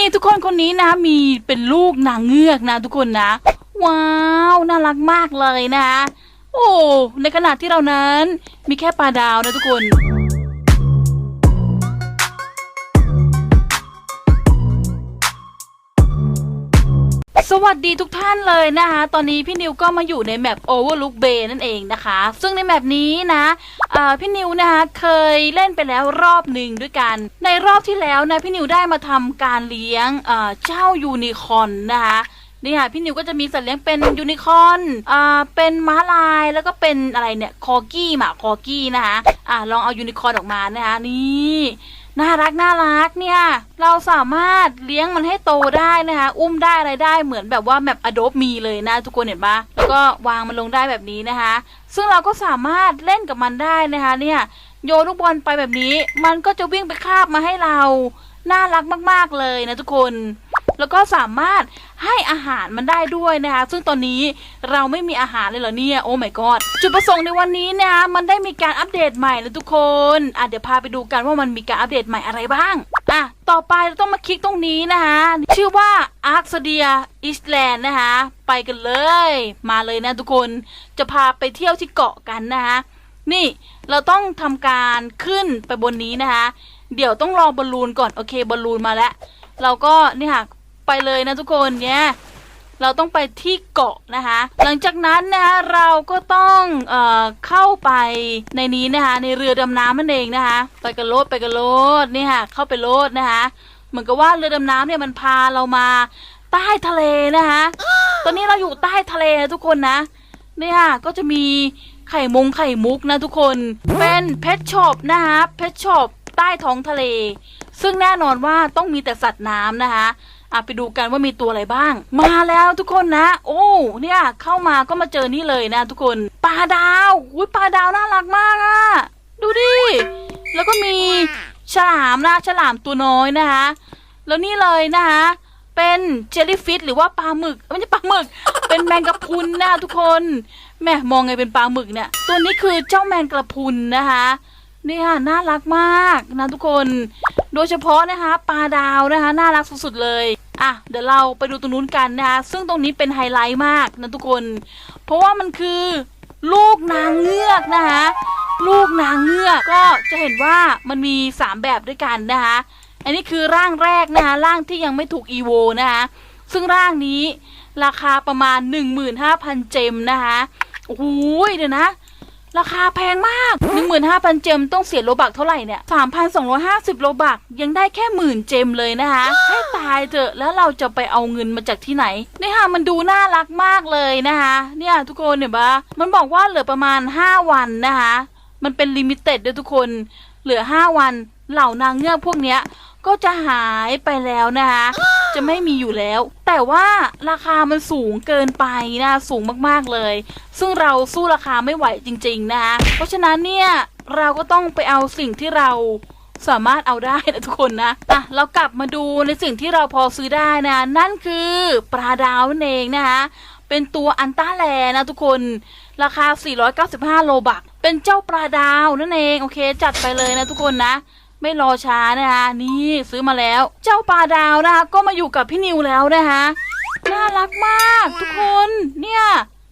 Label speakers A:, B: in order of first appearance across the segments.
A: นี่ทุกคนคนนี้นะ มีเป็นลูกนางเงือกนะ ทุกคนนะ ว้าวน่ารักมากเลยนะ โอ้ในขณะที่เรานั้นมีแค่ปลาดาวนะทุกคน สวัสดีทุกท่านเลยนะคะ ตอนนี้พี่นิวก็มาอยู่ในแมป Overlook Bay นั่นเองนะคะ ซึ่งในแมปนี้นะพี่นิวนะคะเคยเล่นไปแล้วรอบหนึ่งด้วยกัน ในรอบที่แล้วนะพี่นิวได้มาทำการเลี้ยงเจ้ายูนิคอนนะคะนี่ค่ะพี่นิวก็จะมีสัตว์เลี้ยงเป็นยูนิคอนอ่าเป็นม้าลายแล้วก็เป็นอะไรเนี่ยคอกี้หมาคอกี้นะคะอ่าลองเอายูนิคอนออกมานะคะนี่ น่ารักน่ารักเนี่ย เราสามารถเลี้ยงมันให้โตได้นะคะ อุ้มได้อะไรได้เหมือนแบบว่าแบบ Adobe มีเลยนะทุกคนเห็นปะแล้วก็วางมันลงได้แบบนี้นะคะ ซึ่งเราก็สามารถเล่นกับมันได้นะคะเนี่ยโยนลูกบอลไปแบบนี้ มันก็จะวิ่งไปคาบมาให้เรา น่ารักมากๆเลยนะทุกคน แล้วก็สามารถให้อาหารมันได้ด้วยนะคะ ซึ่งตอนนี้เราไม่มีอาหารเลยเหรอเนี่ย โอ้ my god จุดประสงค์ในวันนี้นะคะมันได้มีการอัปเดตใหม่แล้วทุกคนอะเดี๋ยวพาไปดูกันว่ามันมีการอัปเดตใหม่อะไรบ้างอะต่อไปเราต้องมาคลิกตรงนี้นะคะชื่อว่า a r k s d i a Island นะคะไปกันเลย มาเลยนะทุกคนจะพาไปเที่ยวที่เกาะกันนะคะนี่เราต้องทำการขึ้นไปบนนี้นะคะ เดี๋ยวต้องรอบอลลูนก่อน โอเคบอลลูนมาแล้ว เราก็นี่ค่ะ ไปเลยนะทุกคนเนี่ยเราต้องไปที่เกาะนะคะ หลังจากนั้นนะคะเราก็ต้องเอ่อเข้าไปในนี้นะคะในเรือดำน้ำนั่นเองนะคะ ไปกันโลดไปกันโลดนี่ค่ะเข้าไปโลดนะคะเหมือนกับว่าเรือดำน้ำเนี่ยมันพาเรามาใต้ทะเลนะคะ ตอนนี้เราอยู่ใต้ทะเลนะทุกคนนะเนี่ยก็จะมีไข่มงไข่มุกนะทุกคน เป็นเพชช็อปนะคะเพชช็อปใต้ท้องทะเล ซึ่งแน่นอนว่าต้องมีแต่สัตว์น้ำนะคะ อะไปดูกันว่ามีตัวอะไรบ้าง มาแล้วทุกคนนะ โอ้เนี่ยเข้ามาก็มาเจอนี่เลยนะทุกคนปลาดาวอุ้ยปลาดาวน่ารักมากอะดูดิแล้วก็มีฉลามนะฉลามตัวน้อยนะคะแล้วนี่เลยนะคะเป็นเจลลี่ฟิชหรือว่าปลาหมึกไม่ใช่ปลาหมึก เป็นแมงกะพรุนนะทุกคนแม่มองไงเป็นปลาหมึกเนี่ย ตัวนี้คือเจ้าแมงกะพรุนนะคะเนี่ยน่ารักมากนะทุกคน โดยเฉพาะนะคะปลาดาวนะคะน่ารักสุดๆเลย อะเดี๋ยวเราไปดูตรงนู้นกันนะคะซึ่งตรงนี้เป็นไฮไลท์มากนะทุกคน เพราะว่ามันคือลูกนางเงือกนะคะลูกนางเงือกก็จะเห็นว่ามันมี 3 แบบด้วยกันนะคะอันนี้คือร่างแรกนะคะร่างที่ยังไม่ถูกอีโวนะคะซึ่งร่างนี้ราคาประมาณ 15,000 เจมนะคะโอ้โหเดี๋ยวนะ ราคาแพงมาก 15,000 เจมต้องเสียโลบักเท่าไหร่เนี่ย 3,250 โลบักยังได้แค่หมื่นเจมเลยนะคะให้ตายเถอะแล้วเราจะไปเอาเงินมาจากที่ไหนเนี่ยค่ะมันดูน่ารักมากเลยนะคะเนี่ยทุกคนเห็นปะมันบอกว่าเหลือประมาณ 5 วันนะคะมันเป็นลิมิเต็ดด้วยทุกคนเหลือ 5 วันเหล่านางเงือกพวกเนี้ยก็จะหายไปแล้วนะคะ จะไม่มีอยู่แล้ว แต่ว่าราคามันสูงเกินไปนะสูงมากๆเลย ซึ่งเราสู้ราคาไม่ไหวจริง ๆ นะคะเพราะฉะนั้นเนี่ยเราก็ต้องไปเอาสิ่งที่เราสามารถเอาได้นะทุกคนนะอะเรากลับมาดูในสิ่งที่เราพอซื้อได้นะ นั่นคือปลาดาวนั่นเองนะคะเป็นตัวอันต้าแลนะทุกคนราคา 495 โลบัก เป็นเจ้าปลาดาวนั่นเอง โอเค จัดไปเลยนะทุกคนนะ ไม่รอช้านะคะนี่ซื้อมาแล้ว เจ้าปลาดาวนะคะก็มาอยู่กับพี่นิวแล้วนะคะน่ารักมากทุกคนเนี่ย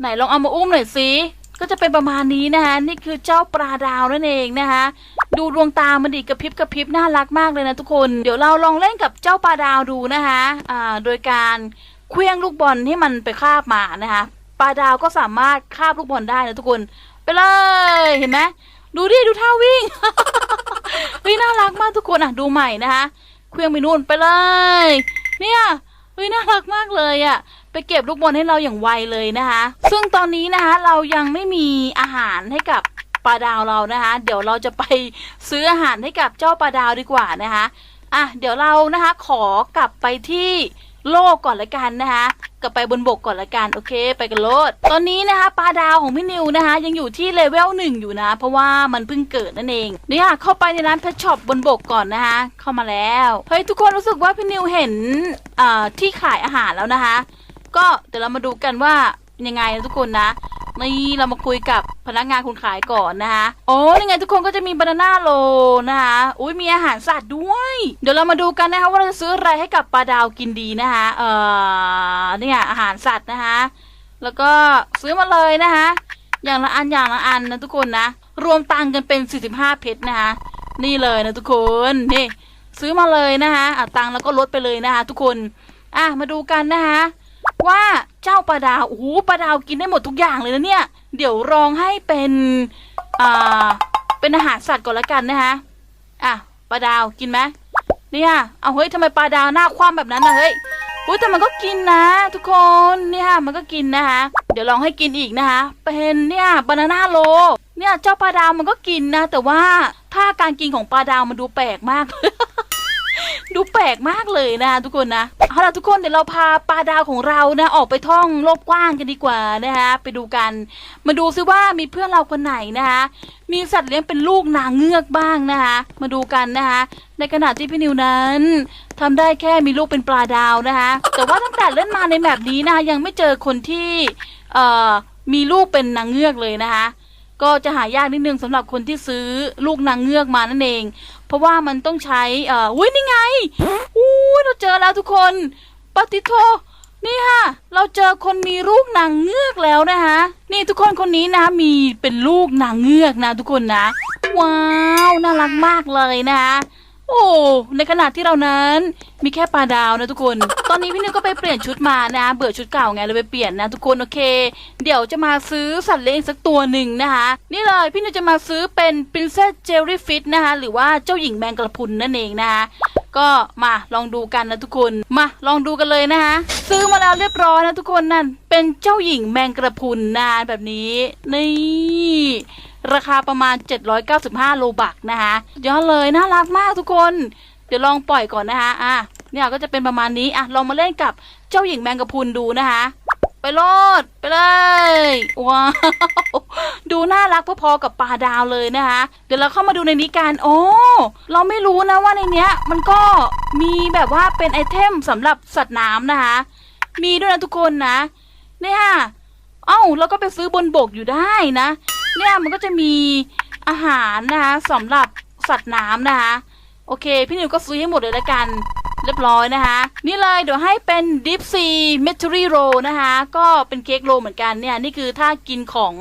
A: ไหนลองเอามาอุ้มหน่อยสิก็จะเป็นประมาณนี้นะคะนี่คือเจ้าปลาดาวนั่นเองนะคะดูดวงตามันดีกระพริบกระพริบน่ารักมากเลยนะทุกคนเดี๋ยวเราลองเล่นกับเจ้าปลาดาวดูนะคะอ่าโดยการเคลี้ยงลูกบอลให้มันไปคาบมานะคะปลาดาวก็สามารถคาบลูกบอลได้นะทุกคน ไปเลยเห็นไหม ดูดิ ดูท่าวิ่งเฮ้ยน่ารักมากทุกคนอะ ดูใหม่นะคะเคลื่องไปนู่นไปเลย เนี่ยเฮ้ยน่ารักมากเลยอะไปเก็บลูกบอลให้เราอย่างไวเลยนะคะ ซึ่งตอนนี้นะคะเรายังไม่มีอาหารให้กับปลาดาวเรานะคะ เดี๋ยวเราจะไปซื้ออาหารให้กับเจ้าปลาดาวดีกว่านะคะ อะเดี๋ยวเรานะคะขอกลับไปที่ โลกก่อนละกันนะคะกลับไปบนบกก่อนละกันโอเค ไปกันโลด ตอนนี้นะคะปลาดาวของพี่นิวนะคะ ยังอยู่ที่เลเวลหนึ่งอยู่นะ เพราะว่ามันเพิ่งเกิดนั่นเองเนี่ยเข้าไปในร้านเพชช็อปบนบกก่อนนะคะ เข้ามาแล้วเฮ้ยทุกคนรู้สึกว่าพี่นิวเห็นที่ขายอาหารแล้วนะคะ ก็เดี๋ยวเรามาดูกันว่ายังไงนะทุกคนนะ นี่เรามาคุยกับพนักงานคนขายก่อนนะคะโอ้ยังไงทุกคนก็จะมีบานาน่าโลนะคะอุ้ยมีอาหารสัตว์ด้วย เดี๋ยวเรามาดูกันนะคะว่าเราจะซื้ออะไรให้กับปลาดาวกินดีนะคะเอ่อเนี่ยอาหารสัตว์นะคะแล้วก็ซื้อมาเลยนะคะอย่างละอันอย่างละอันนะทุกคนนะ รวมตังค์กันเป็น 45 เพชรนะคะนี่เลยนะทุกคนนี่ซื้อมาเลยนะคะอะตังค์แล้วก็ลดไปเลยนะคะทุกคนอะมาดูกันนะคะ ว่าเจ้าปลาดาวโอ้โหปลาดาวกินได้หมดทุกอย่างเลยนะเนี่ย เดี๋ยวลองให้เป็นอ่าเป็นอาหารสัตว์ก่อนละกันนะคะอะปลาดาวกินไหมเนี่ยเอาเฮ้ยทำไมปลาดาวหน้าคว่ำแบบนั้นนะเฮ้ยอุ้ยแต่มันก็กินนะ ทุกคนเนี่ยมันก็กินนะคะเดี๋ยวลองให้กินอีกนะคะเป็นเนี่ยบานาน่าโล เนี่ยเจ้าปลาดาวมันก็กินนะ แต่ว่าถ้าการกินของปลาดาวมันดูแปลกมาก ดูแปลกมากเลยนะทุกคนนะเอาล่ะทุกคนเดี๋ยวเราพาปลาดาวของเรานะออกไปท่องโลกกว้างกันดีกว่านะคะไปดูกัน มาดูซิว่ามีเพื่อนเราคนไหนนะคะมีสัตว์เลี้ยงเป็นลูกนางเงือกบ้างนะคะมาดูกันนะคะในขณะที่พี่นิวนั้นทำได้แค่มีลูกเป็นปลาดาวนะคะแต่ว่าตั้งแต่เล่นมาในแบบนี้นะคะยังไม่เจอคนที่เอ่อมีลูกเป็นนางเงือกเลยนะคะ ก็จะหายากนิดนึงสำหรับคนที่ซื้อลูกนางเงือกมานั่นเอง เพราะว่ามันต้องใช้เอ่ออุ้ยนี่ไงอู้ยเราเจอแล้วทุกคนปฏิโทนี่ค่ะ เราเจอคนมีลูกนางเงือกแล้วนะคะนี่ทุกคนคนนี้นะมีเป็นลูกนางเงือกนะทุกคนนะ ว้าว น่ารักมากเลยนะคะ โอ้ ในขณะที่เรานั้น มีแค่ปลาดาวนะทุกคน ตอนนี้พี่นิวก็ไปเปลี่ยนชุดมานะ เบื่อชุดเก่าไงเลยไปเปลี่ยนนะทุกคนโอเค เดี๋ยวจะมาซื้อสัตว์เลี้ยงสักตัวหนึ่งนะคะ นี่เลยพี่นิวจะมาซื้อเป็น Princess Jellyfish นะคะหรือว่าเจ้าหญิงแมงกระพุนนั่นเองนะคะก็มาลองดูกันนะทุกคน มาลองดูกันเลยนะคะซื้อมาแล้วเรียบร้อยนะทุกคนนั่นเป็นเจ้าหญิงแมงกระพุนนะแบบนี้นี่ ราคาประมาณ 795 โลบักนะคะย้อดเลยน่ารักมากทุกคน เดี๋ยวลองปล่อยก่อนนะคะอะเนี่ยก็จะเป็นประมาณนี้อะลองมาเล่นกับเจ้าหญิงแมงกะพรุนดูนะคะ ไปโลดไปเลยว้าวดูน่ารักพอๆกับปลาดาวเลยนะคะ เดี๋ยวเราเข้ามาดูในนี้กันโอ้เราไม่รู้นะว่าในเนี้ย มันก็มีแบบว่าเป็นไอเทมสำหรับสัตว์น้ำนะคะ มีด้วยนะทุกคนนะ เนี่ยเอ้าแล้วก็ไปซื้อบนบกอยู่ได้นะ เนี่ยมันก็จะมีอาหารนะคะสำหรับสัตว์น้ำนะคะ โอเค พี่นิวก็ซื้อให้หมดเลยละกันเรียบร้อยนะคะ นี่เลยเดี๋ยวให้เป็นดิฟซีเมทัลโรนะคะ ก็เป็นเค้กโรเหมือนกันเนี่ย นี่คือถ้ากินของ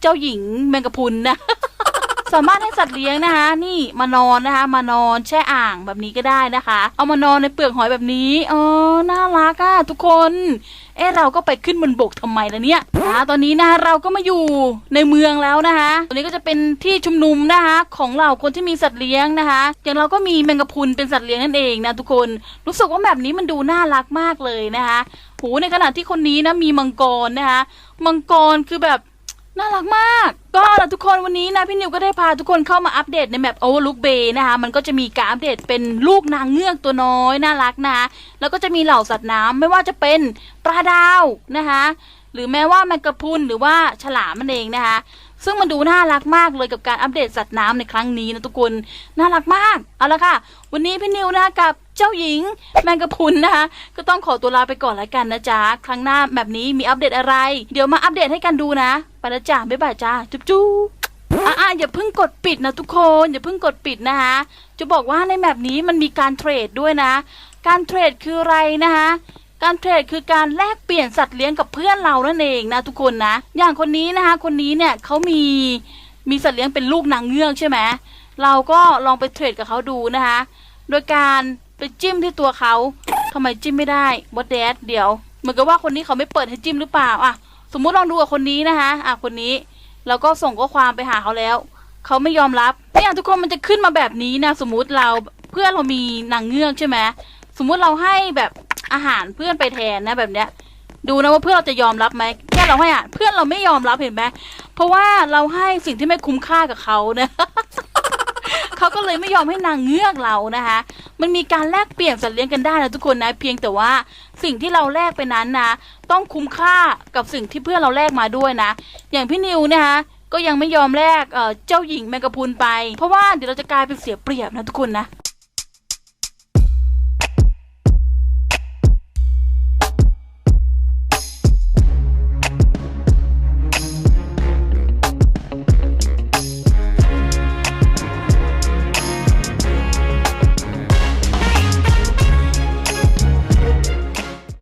A: เจ้าหญิงแมงกะพุนนะสามารถให้สัตว์เลี้ยงนะคะ นี่มานอนนะคะ มานอนแช่อ่างแบบนี้ก็ได้นะคะ เอามานอนในเปลือกหอยแบบนี้เออน่ารักอะทุกคน เอ๊ะเราก็ไปขึ้นบนบกทำไมล่ะเนี่ยนะตอนนี้นะเราก็มาอยู่ในเมืองแล้วนะคะตอนนี้ก็จะเป็นที่ชุมนุมนะคะของเราคนที่มีสัตว์เลี้ยงนะคะอย่างเราก็มีแมงกะพรุนเป็นสัตว์เลี้ยงนั่นเองนะทุกคนรู้สึกว่าแบบนี้มันดูน่ารักมากเลยนะคะหูในขณะที่คนนี้นะมีมังกรนะคะมังกรคือแบบน่ารักมาก ก็ละทุกคนวันนี้นะพี่นิวก็ได้พาทุกคนเข้ามาอัปเดตในแมป Overlook Bay นะคะมันก็จะมีการอัปเดตเป็นลูกนางเงือกตัวน้อยน่ารักนะแล้วก็จะมีเหล่าสัตว์น้ำไม่ว่าจะเป็นปลาดาวนะคะหรือแม้ว่าแมงกะพรุนหรือว่าฉลามมันเองนะคะซึ่งมันดูน่ารักมากเลยกับการอัปเดตสัตว์น้ำในครั้งนี้นะทุกคนน่ารักมากเอาละค่ะ วันนี้พี่นิวนะกับ เจ้าหญิง แมงกะพุนนะคะ ก็ต้องขอตัวลาไปก่อนละกันนะจ๊ะ ครั้งหน้าแบบนี้มีอัปเดตอะไร เดี๋ยวมาอัปเดตให้กันดูนะไปแล้วจ้าบ๊ายบายจ้าจุ๊บจุ๊บอะๆอย่าเพิ่งกดปิดนะทุกคนอย่าเพิ่งกดปิดนะคะจะบอกว่าในแบบนี้มันมีการเทรดด้วยนะ การเทรดคืออะไรนะคะการเทรดคือการแลกเปลี่ยนสัตว์เลี้ยงกับเพื่อนเรานั่นเองนะทุกคนนะ อย่างคนนี้นะคะคนนี้เนี่ยเขามีมีสัตว์เลี้ยงเป็นลูกนางเงือกใช่ไหมเราก็ลองไปเทรดกับเขาดูนะคะโดยการ ไปจิ้มที่ตัวเขาทำไมจิ้มไม่ได้บอสแดดเดี๋ยวเหมือนกับว่าคนนี้เขาไม่เปิดให้จิ้มหรือเปล่าอะสมมุติลองดูกับคนนี้นะคะอะคนนี้เราก็ส่งข้อความไปหาเขาแล้ว เขาไม่ยอมรับเนี่ยทุกคนมันจะขึ้นมาแบบนี้นะสมมุติเราเพื่อนเรามีนางเงือกใช่ไหมสมมุติเราให้แบบอาหารเพื่อนไปแทนนะแบบเนี้ย ดูนะว่าเพื่อนเราจะยอมรับไหมแค่เราให้อะเพื่อนเราไม่ยอมรับเห็นไหมเพราะว่าเราให้สิ่งที่ไม่คุ้มค่ากับเขานะ เขาก็เลยไม่ยอมให้นางเงือกเรานะคะ มันมีการแลกเปลี่ยนสัตว์เลี้ยงกันได้นะทุกคนนะ เพียงแต่ว่าสิ่งที่เราแลกไปนั้นนะ ต้องคุ้มค่ากับสิ่งที่เพื่อนเราแลกมาด้วยนะ อย่างพี่นิวนะคะก็ยังไม่ยอมแลกเอ่อเจ้าหญิงแมงกะพรุนไป เพราะว่าเดี๋ยวเราจะกลายเป็นเสียเปรียบนะทุกคนนะ